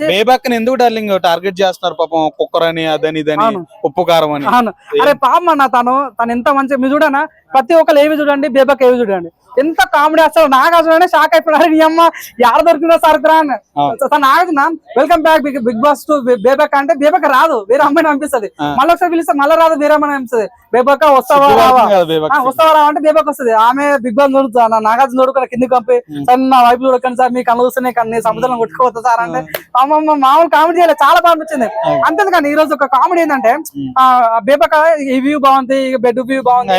బేబక్కని ఎందుకు darling target చేస్తున్నారు పాపం? కుక్కర్ అని అదని ఇదని. ఉప్పు కారం అని. అవును. అరే పాపం అన్న తను తను ఎంత మంచి మీరు చూడనా ప్రతి ఒక్కరు ఏవి చూడండి బేబక్ ఏవి చూడండి. ఎంత కామెడీ అసలు అసలు షాక్ అయిపోయినారు నీ అమ్మ యాడ దొరికిందో సరుకురా అని ఆగుతున్నా welcome back Bigg Boss to బేబక్ అంటే బేబక్ రాదు వేరే అమ్మాయిని పంపిస్తుంది. ఆ. మళ్ళీ ఒకసారి పిలిస్తే మళ్ళీ రాదు వేరే అమ్మాయిని పంపిస్తుంది. బేబక్క వస్తావా రావా? కదా వస్తావా రావా అంటే బేబక్ వస్తుంది. ఆమె బిగ్ బాస్ చూడుతా నాగార్జున చూడుకుని కిందికి పంపి ఉం. సార్ నా వైపు చూడకండి సార్ మీ కళ్ళు చూస్తున్నాయి కానీ సముద్రం కొట్టుకోవద్దు సార్ అంటే మామూలు కామెడీ చేయలేదు చాలా బాగా అనిపించింది అవును. అంతేకాని ఈ రోజు ఒక కామెడీ ఏంటంటే. ఆ బేబక ఈ వ్యూ బాగుంది బెడ్ వ్యూ బాగుంది.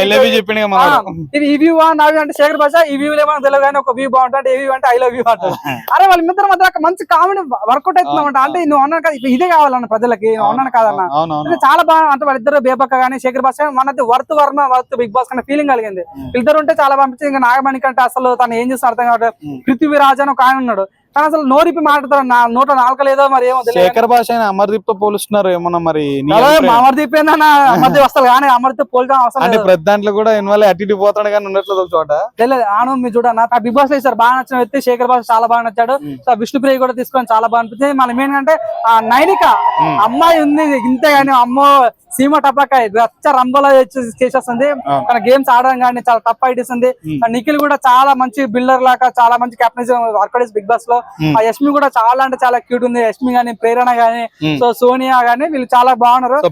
ఇది ఈ వ్యూ నావి అంటే శేఖర్ భాష ఈ వ్యూ ఏమో తెలియదు కానీ ఒక వ్యూ బాగుంటుంది. ఏ వ్యూ అంటే ఐ లవ్ యూ అంటారు. అరే వాళ్ళ ఇద్దరు మధ్య మంచి కామెడీ వర్కౌట్ అవుతుందన్నమాట అంటే. నువ్వు అన్నాను కదా ఇదే కావాలన్న ప్రజలకి అన్నాను కాదన్న చాలా బాగా అంటే వాళ్ళిద్దరు బేబక్క కానీ శేఖర్ భాష మనది worth Varma worth Bigg Boss కన్నా ఫీలింగ్ కలిగింది. ఇద్దరు ఉంటే చాలా పంపించింది ఇంకా నాగమణి కంటే అసలు తను ఏం చేస్తున్నా అర్థం ఉం. పృథ్వీరాజ్ అని ఒక ఆయన ఉన్నాడు. కానీ అసలు నోరిపి మాట్లాడతారు నా నోట నాలుకలేదో మరి ఏమో శేఖర్ భాష అయిన అమర్దీప్తో పోలుస్తున్నారు ఏమన్నా మరి? అమర్దీప్ ఏందన్న అమర్దీప్ వస్తారు కానీ అమర్దీప్ పోల్చడం అవసరం అంటే ప్రతి దాంట్లో కూడా ఇన్వాల్వ్ అటు ఇటు పోతాడు కానీ ఉండట్లేదు ఒక చోట తెలియదు ఆను మీరు చూడన్న ఆ బిగ్ బాస్లో సార్ బాగా నచ్చిన వ్యక్తి శేఖర్ బాస్ చాలా బాగా నచ్చాడు. సో విష్ణుప్రియ కూడా తీసుకొని చాలా బాగా అనిపించింది మన మెయిన్ అంటే ఆ నైనిక. అమ్మాయి ఉంది ఇంతే గానీ అమ్మో సీమ టపాకాయ రచ్చ రంబలో చేసేస్తుంది. తన గేమ్స్ ఆడడం కానీ చాలా టఫ్ ఫైట్ ఇస్తుంది ఉం. ఆ నిఖిల్ కూడా చాలా మంచి బిల్డర్ లాగా చాలా మంచి కెప్టెన్సీ వర్కౌట్ బిగ్ బాస్లో. ఆ యష్మి కూడా చాలా అంటే చాలా క్యూట్ ఉంది యష్మి గానీ ప్రేరణ గానీ. సో సోనియా గానీ వీళ్ళు చాలా బాగున్నారు